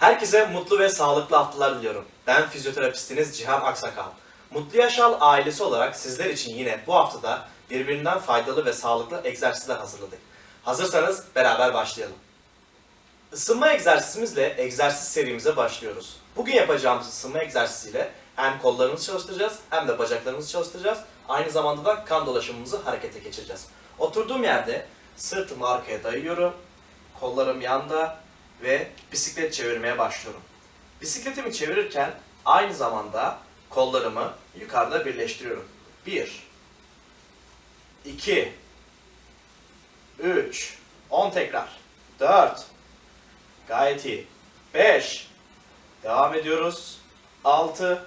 Herkese mutlu ve sağlıklı haftalar diliyorum. Ben fizyoterapistiniz Cihan Aksakal. Mutlu Yaşal ailesi olarak sizler için yine bu haftada birbirinden faydalı ve sağlıklı egzersizler hazırladık. Hazırsanız beraber başlayalım. Isınma egzersizimizle egzersiz serimize başlıyoruz. Bugün yapacağımız ısınma egzersiziyle hem kollarımızı çalıştıracağız hem de bacaklarımızı çalıştıracağız. Aynı zamanda da kan dolaşımımızı harekete geçireceğiz. Oturduğum yerde sırtımı arkaya dayıyorum, kollarım yanda ve bisiklet çevirmeye başlıyorum. Bisikletimi çevirirken aynı zamanda kollarımı yukarıda birleştiriyorum. 1 2 3 10 tekrar. 4 Gayet iyi. 5 Devam ediyoruz. 6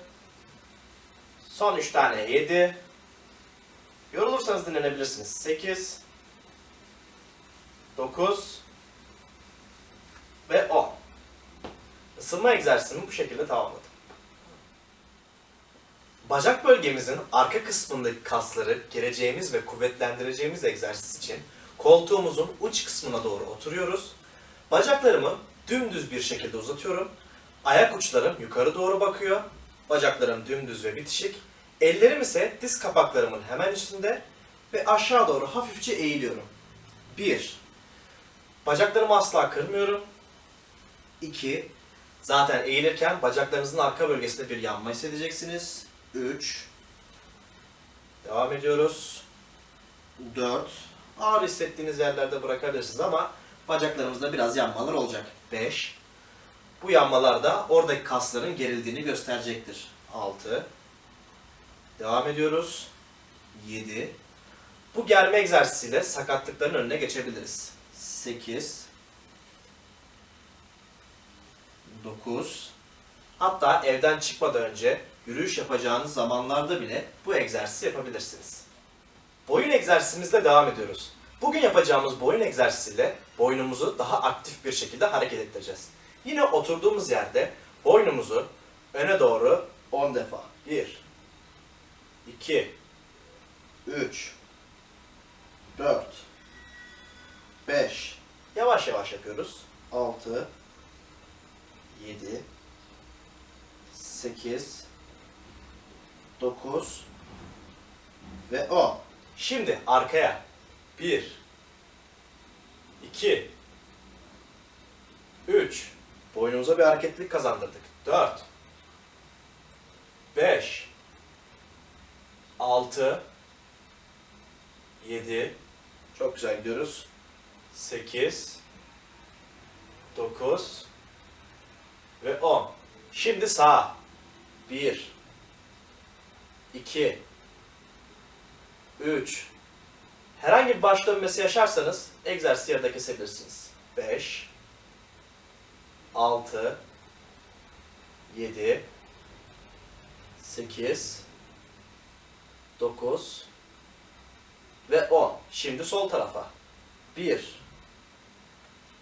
Son 3 tane 7 Yorulursanız dinlenebilirsiniz. 8 9 ve 10. Isınma egzersizimi bu şekilde tamamladım. Bacak bölgemizin arka kısmındaki kasları gereceğimiz ve kuvvetlendireceğimiz egzersiz için koltuğumuzun uç kısmına doğru oturuyoruz. Bacaklarımı dümdüz bir şekilde uzatıyorum. Ayak uçlarım yukarı doğru bakıyor. Bacaklarım dümdüz ve bitişik. Ellerim ise diz kapaklarımın hemen üstünde ve aşağı doğru hafifçe eğiliyorum. 1. Bacaklarımı asla kırmıyorum. 2. Zaten eğilirken bacaklarınızın arka bölgesinde bir yanma hissedeceksiniz. 3. Devam ediyoruz. 4. Ağır hissettiğiniz yerlerde bırakabilirsiniz ama bacaklarımızda biraz yanmalar olacak. 5. Bu yanmalar da oradaki kasların gerildiğini gösterecektir. 6. Devam ediyoruz. 7. Bu germe egzersiziyle sakatlıkların önüne geçebiliriz. 8 9 Hatta evden çıkmadan önce yürüyüş yapacağınız zamanlarda bile bu egzersizi yapabilirsiniz. Boyun egzersizimizle devam ediyoruz. Bugün yapacağımız boyun egzersiziyle boynumuzu daha aktif bir şekilde hareket ettireceğiz. Yine oturduğumuz yerde boynumuzu öne doğru 10 defa. 1 2 3 4 5 Yavaş yavaş yapıyoruz. 6 7 8 9 ve 10. Şimdi arkaya 1 2 3 Boynumuza bir hareketlilik kazandırdık. 4 5 6 7 Çok güzel gidiyoruz. 8 9 ve 10. Şimdi sağ. 1 2 3 Herhangi bir baş dönmesi yaşarsanız egzersizi yarıda kesebilirsiniz. 5 6 7 8 9 ve 10. Şimdi sol tarafa. 1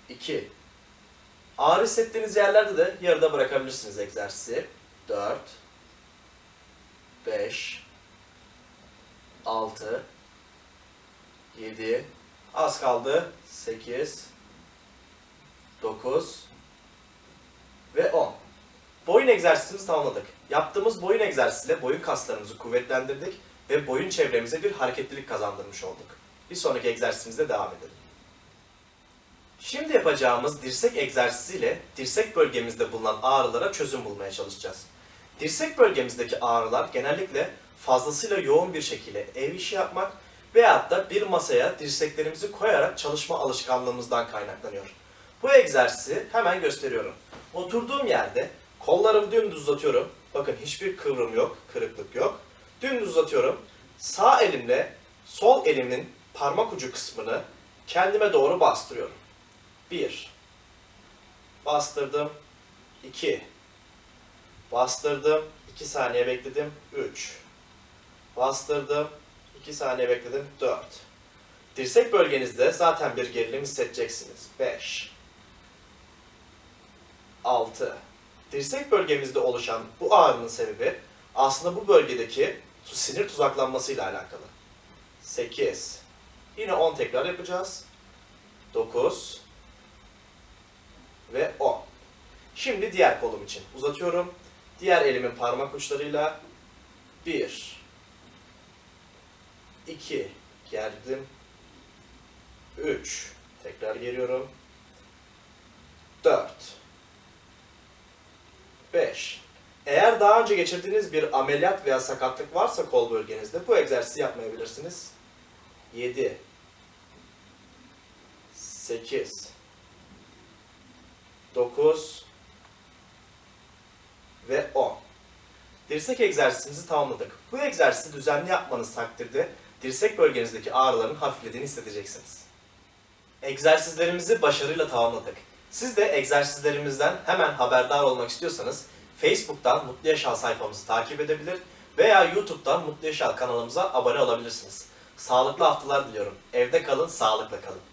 2 Ağrı hissettiğiniz yerlerde de yarıda bırakabilirsiniz egzersizi. 4 5 6 7 Az kaldı. 8 9 ve 10. Boyun egzersizimizi tamamladık. Yaptığımız boyun egzersiziyle boyun kaslarımızı kuvvetlendirdik ve boyun çevremize bir hareketlilik kazandırmış olduk. Bir sonraki egzersizimizde devam edelim. Şimdi yapacağımız dirsek egzersiziyle dirsek bölgemizde bulunan ağrılara çözüm bulmaya çalışacağız. Dirsek bölgemizdeki ağrılar genellikle fazlasıyla yoğun bir şekilde ev işi yapmak veyahut da bir masaya dirseklerimizi koyarak çalışma alışkanlığımızdan kaynaklanıyor. Bu egzersizi hemen gösteriyorum. Oturduğum yerde kollarımı dümdüz uzatıyorum. Bakın hiçbir kıvrım yok, kırıklık yok. Dümdüz uzatıyorum. Sağ elimle sol elimin parmak ucu kısmını kendime doğru bastırıyorum. 1 Bastırdım. 2 Bastırdım. 2 saniye bekledim. 3 Bastırdım. 2 saniye bekledim. 4 Dirsek bölgenizde zaten bir gerilim hissedeceksiniz. 5 6 Dirsek bölgemizde oluşan bu ağrının sebebi aslında bu bölgedeki sinir tuzaklanmasıyla alakalı. 8 Yine 10 tekrar yapacağız. 9 ve 10. Şimdi diğer kolum için uzatıyorum. Diğer elimin parmak uçlarıyla 1 2 gerdim. 3 tekrar geliyorum. 4 5 Eğer daha önce geçirdiğiniz bir ameliyat veya sakatlık varsa kol bölgenizde bu egzersizi yapmayabilirsiniz. 7 8 9 ve 10. Dirsek egzersizimizi tamamladık. Bu egzersizi düzenli yapmanız takdirde dirsek bölgenizdeki ağrıların hafiflediğini hissedeceksiniz. Egzersizlerimizi başarıyla tamamladık. Siz de egzersizlerimizden hemen haberdar olmak istiyorsanız Facebook'tan Mutlu Yaşam sayfamızı takip edebilir veya YouTube'dan Mutlu Yaşam kanalımıza abone olabilirsiniz. Sağlıklı haftalar diliyorum. Evde kalın, sağlıkla kalın.